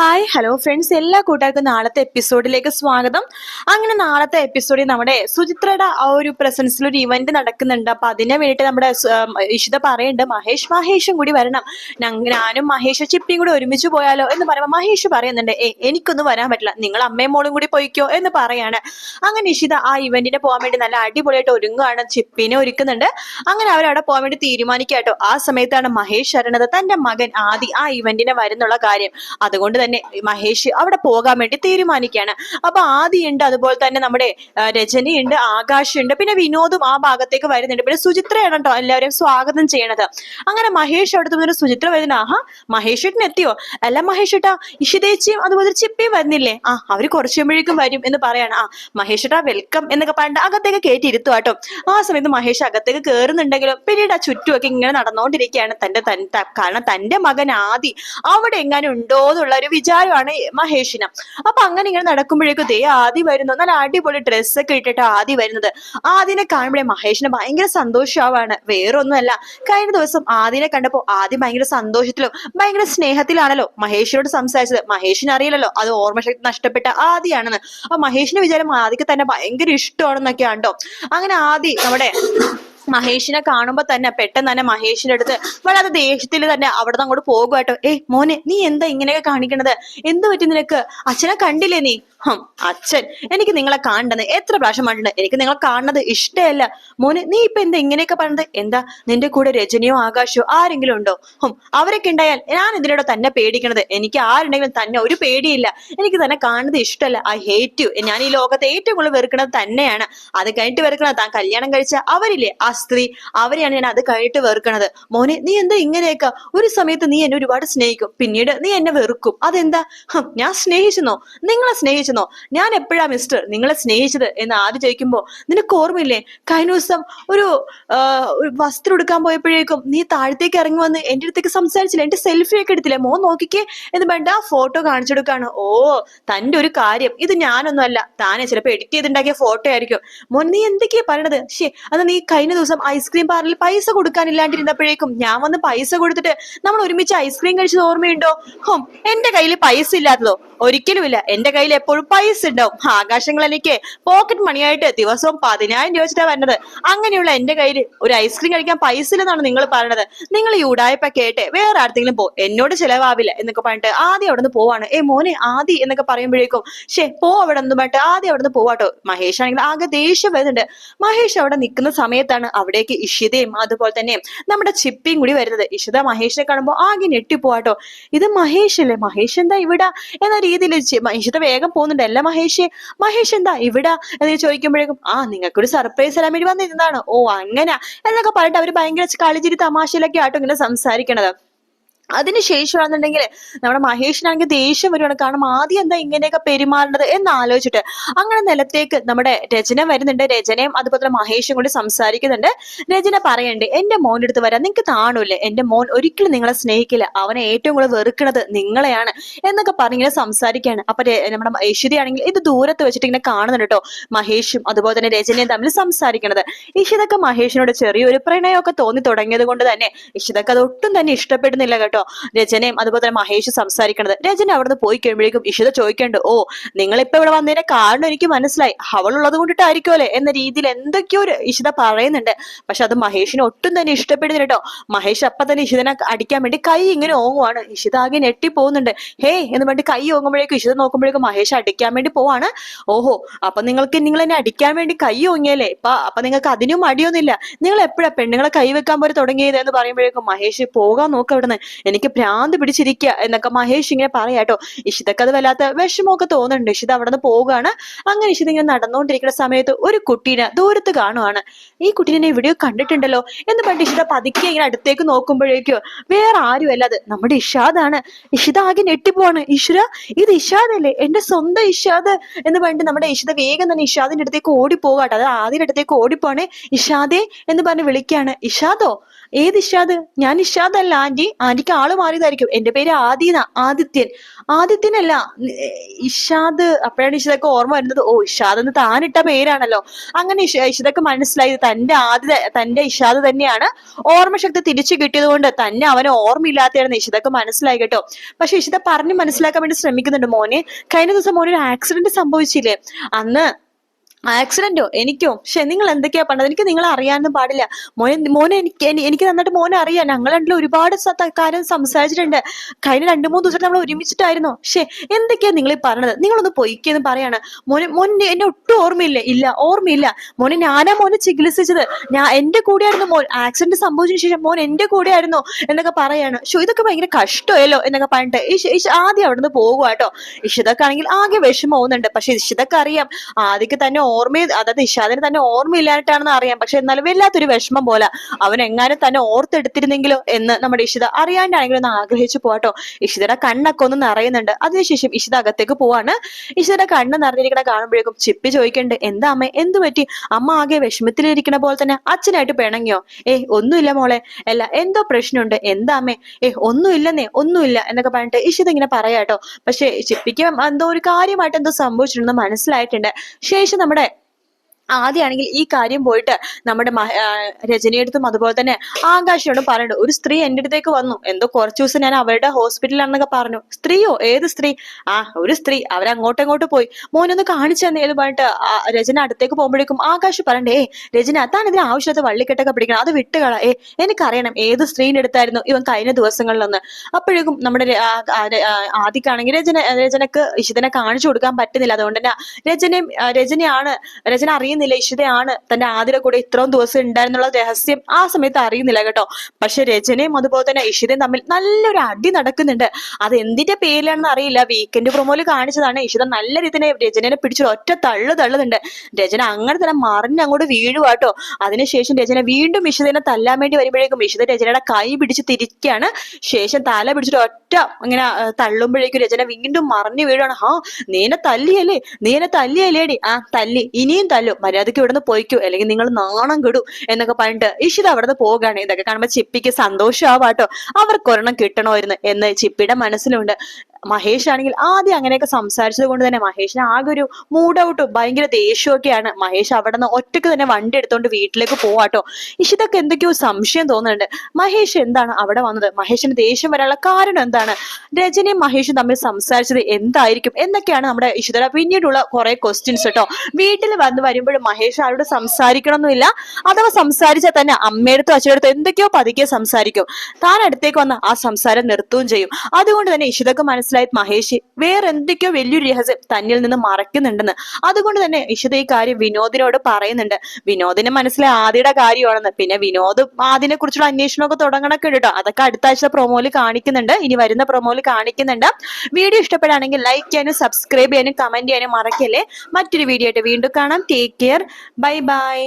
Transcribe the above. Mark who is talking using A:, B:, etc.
A: Hi hello friends എല്ലാ കൂട്ടുകാർക്കും നാളത്തെ എപ്പിസോഡിലേക്ക് സ്വാഗതം. അങ്ങനെ നാളത്തെ എപ്പിസോഡിൽ നമ്മുടെ സുചിത്രയുടെ ആ ഒരു പ്രസൻസിൽ ഒരു ഇവന്റ് നടക്കുന്നുണ്ട്. അപ്പൊ അതിനെ വേണ്ടിയിട്ട് നമ്മുടെ ഇഷിത പറയുന്നുണ്ട്. മഹേഷ് മഹേഷും കൂടി വരണം. ഞാനും മഹേഷ് ചിപ്പിയും കൂടി ഒരുമിച്ച് പോയാലോ എന്ന് പറയുമ്പോൾ മഹേഷ് പറയുന്നുണ്ട് എനിക്കൊന്നും വരാൻ പറ്റില്ല. നിങ്ങൾ അമ്മയും മോളും കൂടി പോയിക്കോ എന്ന് പറയാണ്. അങ്ങനെ ഇഷിത ആ ഇവന്റിന് പോകാൻ വേണ്ടി നല്ല അടിപൊളിയായിട്ട് ഒരുങ്ങുകയാണ് ചിപ്പിനെ ഒരുക്കുന്നുണ്ട്. അങ്ങനെ അവരവിടെ പോകാൻ വേണ്ടി തീരുമാനിക്കാട്ടോ. ആ സമയത്താണ് മഹേഷ് അറിയണത് തന്റെ മകൻ ആദി ആ ഇവന്റിനെ വരുന്നുള്ള കാര്യം. അതുകൊണ്ട് തന്നെ മഹേഷ് അവിടെ പോകാൻ വേണ്ടി തീരുമാനിക്കുകയാണ്. അപ്പൊ ആദിയുണ്ട് അതുപോലെ തന്നെ നമ്മുടെ രജനിയുണ്ട് ആകാശുണ്ട് പിന്നെ വിനോദും ആ ഭാഗത്തേക്ക് വരുന്നുണ്ട്. പിന്നെ സുചിത്രയാണ് കേട്ടോ എല്ലാവരെയും സ്വാഗതം ചെയ്യണത്. അങ്ങനെ മഹേഷ് അവിടെ നിന്ന് സുചിത്ര വരുന്ന ആഹാ മഹേഷ് എത്തിയോ? അല്ല മഹേഷ് ഏട്ടാ ഇഷിതേച്ചിയും അതുപോലെ ചിപ്പിയും വരുന്നില്ലേ? ആ അവർ കുറച്ചുമ്പോഴേക്കും വരും എന്ന് പറയാണ്. ആ മഹേഷ് ഏട്ടാ വെൽക്കം എന്നൊക്കെ പറഞ്ഞിട്ട് അകത്തേക്ക് ഇരുത്തുക കേട്ടോ. ആ സമയത്ത് മഹേഷ് അകത്തേക്ക് കയറുന്നുണ്ടെങ്കിലും പിന്നീട് ആ ചുറ്റുമൊക്കെ ഇങ്ങനെ നടന്നുകൊണ്ടിരിക്കുകയാണ് തന്റെ കാരണം തന്റെ മകൻ ആദി അവിടെ എങ്ങനെ ഉണ്ടോ എന്നുള്ള ഒരു വിചാരമാണ് മഹേഷിന്. അപ്പൊ അങ്ങനെ ഇങ്ങനെ നടക്കുമ്പോഴേക്കും ദേ ആദി വരുന്നു. നല്ല അടിപൊളി ഡ്രസ്സൊക്കെ ഇട്ടിട്ട് ആദി വരുന്നത്. ആദ്യനെ കാണുമ്പോഴേ മഹേഷിന് ഭയങ്കര സന്തോഷമാവാണ് വേറൊന്നുമല്ല. കഴിഞ്ഞ ദിവസം ആദ്യനെ കണ്ടപ്പോ ആദ്യം ഭയങ്കര സന്തോഷത്തിലും ഭയങ്കര സ്നേഹത്തിലാണല്ലോ മഹേഷിനോട് സംസാരിച്ചത്. മഹേഷിന് അറിയില്ലല്ലോ അത് ഓർമ്മശക്തി നഷ്ടപ്പെട്ട ആദിയാണെന്ന്. അപ്പൊ മഹേഷിന്റെ വിചാരം ആദിക്ക് തന്നെ ഭയങ്കര ഇഷ്ടമാണെന്നൊക്കെയാണ് കേട്ടോ അങ്ങനെ ആദി നമ്മുടെ മഹേഷിനെ കാണുമ്പോ തന്നെ പെട്ടെന്ന് തന്നെ മഹേഷിന്റെ അടുത്ത് വളരെ ദേഷ്യത്തിൽ തന്നെ അവിടെ നിന്ന് അങ്ങോട്ട് പോകുമായിട്ടോ ഏ മോനെ നീ എന്താ ഇങ്ങനെയൊക്കെ കാണിക്കണത്? എന്ത് പറ്റി നിനക്ക്? അച്ഛനെ കണ്ടില്ലേ നീ? ഹം അച്ഛൻ എനിക്ക് നിങ്ങളെ കാണണ്ടെന്ന് എത്ര പ്രാവശ്യം കണ്ടിട്ടുണ്ട് എനിക്ക് നിങ്ങളെ കാണുന്നത് ഇഷ്ടമല്ല. മോനെ നീ ഇപ്പൊ എന്താ ഇങ്ങനെയൊക്കെ പറഞ്ഞത്? എന്താ നിന്റെ കൂടെ രജനിയോ ആകാശോ ആരെങ്കിലും ഉണ്ടോ? ഹും അവരൊക്കെ ഉണ്ടായാൽ ഞാൻ ഇതിനോട് തന്നെ പേടിക്കണത്. എനിക്ക് ആരുണ്ടെങ്കിലും തന്നെ ഒരു പേടിയില്ല. എനിക്ക് തന്നെ കാണുന്നത് ഇഷ്ടമല്ല. ഐ ഹേറ്റ് യു ഞാൻ ഈ ലോകത്തെ ഏറ്റവും കൂടുതൽ വെറുക്കുന്നത് തന്നെയാണ്. അത് കഴിഞ്ഞിട്ട് വെറുക്കണത് താൻ കല്യാണം കഴിച്ച അവരില്ലേ? ആ സ്ത്രീ അവരെയാണ് ഞാൻ അത് കഴിഞ്ഞിട്ട് വെറുക്കണത്. മോനെ നീ എന്താ ഇങ്ങനെയൊക്കെ? ഒരു സമയത്ത് നീ എന്നെ ഒരുപാട് സ്നേഹിക്കും. പിന്നീട് നീ എന്നെ വെറുക്കും. അതെന്താ? ഞാൻ സ്നേഹിച്ചെന്നോ? നിങ്ങളെ സ്നേഹിച്ചെന്നോ? ഞാൻ എപ്പോഴാ മിസ്റ്റർ നിങ്ങളെ സ്നേഹിച്ചത് എന്ന് ആദ്യം ചോദിക്കുമ്പോ നിനക്ക് ഓർമ്മയില്ലേ? കഴിഞ്ഞ ദിവസം ഒരു വസ്ത്രം എടുക്കാൻ പോയപ്പോഴേക്കും നീ താഴത്തേക്ക് ഇറങ്ങി വന്ന് എന്റെ അടുത്തേക്ക് സംസാരിച്ചില്ല? എന്റെ സെൽഫി ഒക്കെ എടുത്തില്ലേ? മോൻ നോക്കിക്കേ എന്ന് വേണ്ട ആ ഫോട്ടോ കാണിച്ചെടുക്കാണ് ഓ തന്റെ ഒരു കാര്യം. ഇത് ഞാനൊന്നും അല്ല താനെ ചിലപ്പോ എഡിറ്റ് ചെയ്തുണ്ടാക്കിയ ഫോട്ടോ ആയിരിക്കും. മോൻ നീ എന്തൊക്കെയാ പറയണത്? ശേ അത് നീ കഴിഞ്ഞ ദിവസം ഐസ്ക്രീം പാർലറിൽ പൈസ കൊടുക്കാനില്ലാണ്ടിരുന്നപ്പോഴേക്കും ഞാൻ വന്ന് പൈസ കൊടുത്തിട്ട് നമ്മൾ ഒരുമിച്ച് ഐസ്ക്രീം കഴിച്ചത് ഓർമ്മയുണ്ടോ? ഹോം എന്റെ കയ്യിൽ പൈസ ഇല്ലാത്തതോ? ഒരിക്കലുമില്ല. എന്റെ കയ്യിൽ എപ്പോഴും പൈസ ഉണ്ടാവും. ആകാശങ്ങൾ എനിക്ക് പോക്കറ്റ് മണിയായിട്ട് ദിവസവും പതിനായിരം രൂപ വെച്ചിട്ടാ വരുന്നത്. അങ്ങനെയുള്ള എന്റെ കയ്യിൽ ഒരു ഐസ്ക്രീം കഴിക്കാൻ പൈസ ഇല്ലെന്നാണ് നിങ്ങൾ പറയണത്. നിങ്ങൾ ഈ ഉടായ്പ കേട്ടെ വേറെ ആർക്കെങ്കിലും പോ എന്നോട് ചിലവാവില്ല എന്നൊക്കെ പറഞ്ഞിട്ട് ആദ്യം അവിടെ നിന്ന് പോവാണ്. ഏ മോനെ ആദി എന്നൊക്കെ പറയുമ്പോഴേക്കും ശേ പോ അവിടെ നിന്ന് പറഞ്ഞിട്ട് ആദ്യം അവിടെ നിന്ന് പോവാട്ടോ. മഹേഷ് ആണെങ്കിൽ ആകെ ദേഷ്യം വരുന്നുണ്ട്. മഹേഷ് അവിടെ നിൽക്കുന്ന സമയത്താണ് അവിടേക്ക് ഇഷിതയും അതുപോലെ തന്നെ നമ്മുടെ ചിപ്പിയും കൂടി വരുന്നത്. ഇഷിത മഹേഷിനെ കാണുമ്പോൾ ആകെ ഞെട്ടിപ്പോവാട്ടോ. ഇത് മഹേഷ് അല്ലേ? മഹേഷ് എന്താ ഇവിടെ? എന്ന രീതിയിൽ ഇഷിത വേഗം പോകുന്നുണ്ട്. അല്ല മഹേഷ് മഹേഷ് എന്താ ഇവിടെ? എന്ന് ചോദിക്കുമ്പോഴേക്കും ആ നിങ്ങൾക്കൊരു സർപ്രൈസ് തരാൻ വേണ്ടി വന്നിരുന്നതാണ്. ഓ അങ്ങനെ. എന്നൊക്കെ പറഞ്ഞിട്ട് അവർ ഭയങ്കര കളിച്ചിരി തമാശയിലൊക്കെ ആട്ടോ ഇങ്ങനെ സംസാരിക്കണത്. അതിനുശേഷമാണെന്നുണ്ടെങ്കിൽ നമ്മുടെ മഹേഷിനാണെങ്കിൽ ദേഷ്യം വരുവാണ്. കാരണം ആദ്യം എന്താ ഇങ്ങനെയൊക്കെ പെരുമാറേണ്ടത് എന്ന് ആലോചിച്ചിട്ട് അങ്ങനെ നിലത്തേക്ക് നമ്മുടെ രചന വരുന്നുണ്ട്. രചനയും അതുപോലെ തന്നെ മഹേഷും കൂടി സംസാരിക്കുന്നുണ്ട്. രചന പറയണ്ട് എന്റെ മോന്റെ അടുത്ത് വരാൻ നിങ്ങൾക്ക് താണൂല്ലേ? എന്റെ മോൻ ഒരിക്കലും നിങ്ങളെ സ്നേഹിക്കില്ല. അവനെ ഏറ്റവും കൂടുതൽ വെറുക്കണത് നിങ്ങളെയാണ്. എന്നൊക്കെ പറഞ്ഞിങ്ങനെ സംസാരിക്കുകയാണ്. അപ്പൊ നമ്മുടെ ആണെങ്കിൽ ഇത് ദൂരത്ത് വെച്ചിട്ട് ഇങ്ങനെ കാണുന്നുണ്ട് കേട്ടോ. മഹേഷും അതുപോലെ തന്നെ രചനയും തമ്മിൽ സംസാരിക്കണത്. ഇഷിതൊക്കെ മഹേഷിനോട് ചെറിയൊരു പ്രണയമൊക്കെ തോന്നി തുടങ്ങിയത് കൊണ്ട് തന്നെ ഇഷിതൊക്കെ അത് ഒട്ടും തന്നെ ഇഷ്ടപ്പെടുന്നില്ല കേട്ടോ. രചനയും അതുപോലെ തന്നെ മഹേഷ് സംസാരിക്കണത്. രചന അവിടുന്ന് പോയി കഴിയുമ്പോഴേക്കും ഇഷിത ചോദിക്കണ്ട് ഓ നിങ്ങൾ നിങ്ങളിപ്പോ ഇവിടെ വന്നതിന്റെ കാരണം എനിക്ക് മനസ്സിലായി. അവളുള്ളത് കൊണ്ടിട്ടായിരിക്കുമല്ലേ എന്ന രീതിയിൽ എന്തൊക്കെയോ ഒരു ഇഷിത പറയുന്നുണ്ട്. പക്ഷെ അത് മഹേഷിനെ ഒട്ടും തന്നെ ഇഷ്ടപ്പെടുന്നില്ല കേട്ടോ. മഹേഷ് അപ്പൊ തന്നെ ഇഷിതനെ അടിക്കാൻ വേണ്ടി കൈ ഇങ്ങനെ ഓങ്ങുവാണ്. ഇഷിത ആകെ ഞെട്ടി പോകുന്നുണ്ട് ഹേ എന്ന് വേണ്ടി കൈ ഓങ്ങുമ്പോഴേക്കും ഇഷിത നോക്കുമ്പോഴേക്കും മഹേഷ് അടിക്കാൻ വേണ്ടി പോവാണ്. ഓഹോ അപ്പൊ നിങ്ങൾക്ക് നിങ്ങൾ എന്നെ അടിക്കാൻ വേണ്ടി കൈ ഓങ്ങിയല്ലേ? ഇപ്പൊ അപ്പൊ നിങ്ങൾക്ക് അതിനും മടിയൊന്നുമില്ല. നിങ്ങൾ എപ്പോഴാ പെണ്ണുങ്ങളെ കൈ വെക്കാൻ പോലെ തുടങ്ങിയത് എന്ന് പറയുമ്പോഴേക്കും മഹേഷ് പോകാൻ നോക്ക എനിക്ക് ഭ്രാന്ത് പിടിച്ചിരിക്കുക എന്നൊക്കെ മഹേഷ് ഇങ്ങനെ പറയാട്ടോ ഇഷിതക്ക് അത് വല്ലാത്ത വിഷമമൊക്കെ തോന്നുന്നുണ്ട്. ഇഷിത അവിടെ നിന്ന് പോവുകയാണ്. അങ്ങനെ ഇഷിത ഇങ്ങനെ നടന്നുകൊണ്ടിരിക്കുന്ന സമയത്ത് ഒരു കുട്ടീനെ ദൂരത്ത് കാണുവാണ്. ഈ കുട്ടീനെ എവിടെയോ കണ്ടിട്ടുണ്ടല്ലോ എന്ന് പറഞ്ഞിട്ട് ഇഷിത പതുക്കെ ഇങ്ങനെ അടുത്തേക്ക് നോക്കുമ്പോഴേക്കോ വേറെ ആരുമല്ല. അത് നമ്മുടെ ഇഷാദാണ്. ഇഷിത ആകെ ഞെട്ടിപ്പോവാണ്. ഈശ്വര ഇത് ഇഷാദല്ലേ? എന്റെ സ്വന്തം ഇഷാദ് എന്ന് പറഞ്ഞിട്ട് നമ്മുടെ ഇഷിത വേഗം തന്നെ ഇഷാദിന്റെ അടുത്തേക്ക് ഓടിപ്പോകാട്ടോ അത് ആദ്യം അടുത്തേക്ക് ഓടിപ്പോണേ ഇഷാദേ എന്ന് പറഞ്ഞ് വിളിക്കാണ്. ഇഷാദോ? ഏത് ഇഷാദ്? ഞാൻ ഇഷാദല്ല ആന്റി ആന്റിക്ക് ആൾ മാറിയതായിരിക്കും. എന്റെ പേര് ആദിന ആദിത്യൻ. ആദിത്യനല്ല ഇഷാദ്. അപ്പോഴാണ് ഇഷിതൊക്കെ ഓർമ്മ വരുന്നത്. ഓ ഇഷാദ് എന്ന് താനിട്ട പേരാണല്ലോ. അങ്ങനെ ഇഷ ഇഷിതൊക്കെ മനസ്സിലായി തന്റെ ആദ്യ തന്റെ ഇഷാദ് തന്നെയാണ് ഓർമ്മശക്തി തിരിച്ചു കിട്ടിയത് കൊണ്ട് തന്നെ അവന് ഓർമ്മയില്ലാത്തതാണ് ഇഷിതൊക്കെ മനസ്സിലായി കേട്ടോ. പക്ഷെ ഇഷിത പറഞ്ഞ് മനസ്സിലാക്കാൻ വേണ്ടി ശ്രമിക്കുന്നുണ്ട് മോനെ. കഴിഞ്ഞ ദിവസം മോനെ ഒരു ആക്സിഡന്റ് സംഭവിച്ചില്ലേ? അന്ന് ആക്സിഡന്റോ എനിക്കോ? പക്ഷെ നിങ്ങൾ എന്തൊക്കെയാ പണ്ടത്? എനിക്ക് നിങ്ങൾ അറിയാനൊന്നും പാടില്ല. മോനെ മോനെ എനിക്ക് എനിക്ക് നന്നായിട്ട് മോനെ അറിയാം. ഞങ്ങൾ രണ്ടിലും ഒരുപാട് കാര്യം സംസാരിച്ചിട്ടുണ്ട്. കഴിഞ്ഞ രണ്ടു മൂന്ന് ദിവസം നമ്മൾ ഒരുമിച്ചിട്ടായിരുന്നു. പക്ഷെ എന്തൊക്കെയാ നിങ്ങൾ ഈ പറഞ്ഞത് നിങ്ങളൊന്ന് പൊയ്ക്കെന്ന് പറയാണ്. മോനെ മോനെ എന്നെ ഒട്ടും ഓർമ്മയില്ല. ഇല്ല ഓർമ്മയില്ല. മോനെ ഞാനാ മോനെ ചികിത്സിച്ചത്. ഞാൻ എന്റെ കൂടെയായിരുന്നു മോൻ. ആക്സിഡന്റ് സംഭവിച്ചതിന് ശേഷം മോൻ എന്റെ കൂടെയായിരുന്നു എന്നൊക്കെ പറയാണ്. ഷോ ഇതൊക്കെ ഭയങ്കര കഷ്ടമല്ലോ എന്നൊക്കെ പറഞ്ഞിട്ട് ആദ്യം അവിടെ നിന്ന് പോകുക കേട്ടോ ഇഷിതക്കാണെങ്കിൽ ആകെ വിഷമമാവുന്നുണ്ട്. പക്ഷെ ഇഷിതൊക്കെ അറിയാം. ആദ്യമൊക്കെ തന്നെ ഓർമ്മ അതായത് ഇഷാദിന് തന്നെ ഓർമ്മയില്ലായിട്ടാണെന്ന് അറിയാം. പക്ഷെ എന്നാലും വല്ലാത്തൊരു വിഷമം പോലെ അവൻ എങ്ങാനും തന്നെ ഓർത്തെടുത്തിരുന്നെങ്കിലോ എന്ന് നമ്മുടെ ഇഷിത അറിയാണ്ടാണെങ്കിലും ഒന്ന് ആഗ്രഹിച്ചു പോവാട്ടോ. ഇഷിതയുടെ കണ്ണൊക്കെ ഒന്ന് നിറയുന്നുണ്ട്. അതിനുശേഷം ഇഷിത അകത്തേക്ക് പോവാണ്. ഇഷിതയുടെ കണ്ണ് നിറഞ്ഞിരിക്കണ കാണുമ്പോഴേക്കും ചിപ്പി ചോദിക്കണ്ട് എന്താ അമ്മ എന്ത് പറ്റി? അമ്മ ആകെ വിഷമത്തിലിരിക്കണ പോലെ തന്നെ അച്ഛനായിട്ട് പിണങ്ങിയോ? ഏ ഒന്നുമില്ല മോളെ. അല്ല എന്തോ പ്രശ്നമുണ്ട്. എന്താ അമ്മേ? ഏ ഒന്നുമില്ലെന്നേ ഒന്നുമില്ല എന്നൊക്കെ പറഞ്ഞിട്ട് ഇഷിത ഇങ്ങനെ പറയാട്ടോ. പക്ഷെ ചിപ്പിക്ക് എന്തോ ഒരു കാര്യമായിട്ട് എന്തോ സംഭവിച്ചിട്ടുണ്ടെന്ന് മനസ്സിലായിട്ടുണ്ട്. ശേഷം നമ്മുടെ ആദ്യമാണെങ്കിൽ ഈ കാര്യം പോയിട്ട് നമ്മുടെ രജനിയെടുത്തും അതുപോലെ തന്നെ ആകാശയോടും പറയുന്നുണ്ട് ഒരു സ്ത്രീ എന്റെ അടുത്തേക്ക് വന്നു. എന്തോ കുറച്ചു ദിവസം ഞാൻ അവരുടെ ഹോസ്പിറ്റലിലാണെന്നൊക്കെ പറഞ്ഞു. സ്ത്രീയോ? ഏത് സ്ത്രീ? ആ ഒരു സ്ത്രീ. അവരങ്ങോട്ടും ഇങ്ങോട്ട് പോയി. മോനൊന്ന് കാണിച്ചു തന്നെ. എന്ന് പറഞ്ഞിട്ട് രചന അടുത്തേക്ക് പോകുമ്പോഴേക്കും ആകാശ് പറയണ്ടേ ഏ രജന താൻ ഇതിന് ആവശ്യത്തെ വള്ളിക്കെട്ടൊക്കെ പിടിക്കണം. അത് വിട്ടുകള ഏ എനിക്കറിയണം ഏത് സ്ത്രീന്റെ അടുത്തായിരുന്നു ഇവൻ കഴിഞ്ഞ ദിവസങ്ങളിലൊന്ന്. അപ്പോഴേക്കും നമ്മുടെ ആദ്യക്കാണെങ്കിൽ രചന രചനക്ക് ഇഷിതനെ കാണിച്ചു കൊടുക്കാൻ പറ്റുന്നില്ല. അതുകൊണ്ട് തന്നെ രചനയും രചനയാണ് രചന അറിയുന്നില്ല. ഇഷിതയാണ് തന്റെ ആതിര കൂടെ ഇത്രയും ദിവസം ഉണ്ടായിരുന്നുള്ള രഹസ്യം. ആ സമയത്ത് അറിയുന്നില്ല കേട്ടോ. പക്ഷെ രചനയും അതുപോലെ തന്നെ ഇഷിതയും തമ്മിൽ നല്ലൊരു അടി നടക്കുന്നുണ്ട്. അത് എന്തിന്റെ പേരിലാണെന്ന് അറിയില്ല. വീക്കെൻഡ് പ്രൊമോയിൽ കാണിച്ചതാണ്. ഇഷിത നല്ല രീതിയിൽ രചനനെ പിടിച്ചൊരു ഒറ്റ തള്ളു തള്ളുന്നുണ്ട്. രചന അങ്ങനെ തന്നെ മറിഞ്ഞ് അങ്ങോട്ട് വീഴുവാട്ടോ അതിനുശേഷം രചന വീണ്ടും ഇഷിതനെ തല്ലാൻ വേണ്ടി വരുമ്പോഴേക്കും ഇഷിത രചനയുടെ കൈ പിടിച്ച് തിരിക്കുകയാണ് ശേഷം തല പിടിച്ചിട്ട് ഒറ്റ ഇങ്ങനെ ആ, തള്ളുമ്പോഴേക്കും രചന വീണ്ടും മറിഞ്ഞു വീഴുവാണ്. ഹാ നീനെ തല്ലിയല്ലേ? നീനെ തല്ലിയല്ലേടി? ആ തല്ലി. ഇനിയും തല്ലും. മര്യാദയ്ക്ക് ഇവിടുന്ന് പോയിക്കോ അല്ലെങ്കിൽ നിങ്ങൾ നാണം കെടും എന്നൊക്കെ പറഞ്ഞിട്ട് ഇഷിത അവിടുന്ന് പോവുകയാണ്. ഇതൊക്കെ കാണുമ്പോൾ ചിപ്പിക്ക് സന്തോഷമാവാട്ടോ. അവർക്ക് ഒരെണ്ണം കിട്ടണമായിരുന്നു എന്ന് ചിപ്പിയുടെ മനസ്സിലുണ്ട്. മഹേഷ് ആണെങ്കിൽ ആദ്യം അങ്ങനെയൊക്കെ സംസാരിച്ചത് കൊണ്ട് തന്നെ മഹേഷിന് ആകെ ഒരു മൂഡ് ഔട്ട് ഭയങ്കര ദേഷ്യമൊക്കെയാണ്. മഹേഷ് അവിടെ നിന്ന് ഒറ്റയ്ക്ക് തന്നെ വണ്ടി എടുത്തോണ്ട് വീട്ടിലേക്ക് പോവാട്ടോ ഇഷിതൊക്കെ എന്തൊക്കെയോ സംശയം തോന്നുന്നുണ്ട്. മഹേഷ് എന്താണ് അവിടെ വന്നത്? മഹേഷിന് ദേഷ്യം വരാനുള്ള കാരണം എന്താണ്? രജനിയും മഹേഷും തമ്മിൽ സംസാരിച്ചത് എന്തായിരിക്കും എന്നൊക്കെയാണ് നമ്മുടെ ഇഷിതയുടെ പിന്നീടുള്ള കുറെ ക്വസ്റ്റ്യൻസ് കേട്ടോ വീട്ടിൽ വന്ന് വരുമ്പോഴും മഹേഷ് ആരോട് സംസാരിക്കണമെന്നില്ല അഥവാ സംസാരിച്ചാൽ തന്നെ അമ്മയെടുത്തോ അച്ഛനടുത്തോ എന്തൊക്കെയോ പതുക്കെ സംസാരിക്കും. താൻ അടുത്തേക്ക് വന്ന് ആ സംസാരം നിർത്തുകയും ചെയ്യും. അതുകൊണ്ട് തന്നെ ഇഷിതക്ക് മനസ്സിലായി മഹേഷ് വേറെ എന്തൊക്കെയോ വലിയൊരു രഹസ്യം തന്നിൽ നിന്ന് മറയ്ക്കുന്നുണ്ടെന്ന് അതുകൊണ്ട് തന്നെ ഇഷിത ഈ കാര്യം വിനോദിനോട് പറയുന്നുണ്ട്. വിനോദിന് മനസ്സിലായി ആദിയുടെ കാര്യമാണെന്ന്. പിന്നെ വിനോദ് ആദിനെ കുറിച്ചുള്ള അന്വേഷണമൊക്കെ തുടങ്ങണൊക്കെ ഉണ്ട് കേട്ടോ അതൊക്കെ അടുത്ത ആഴ്ച പ്രൊമോയിൽ കാണിക്കുന്നുണ്ട്. ഇനി വരുന്ന പ്രൊമോയിൽ കാണിക്കുന്നുണ്ട്. വീഡിയോ ഇഷ്ടപ്പെടുകയാണെങ്കിൽ ലൈക്ക് ചെയ്യാനും സബ്സ്ക്രൈബ് ചെയ്യാനും കമന്റ് ചെയ്യാനും മറക്കല്ലേ. മറ്റൊരു വീഡിയോ ആയിട്ട് വീണ്ടും കാണാം. Take care bye bye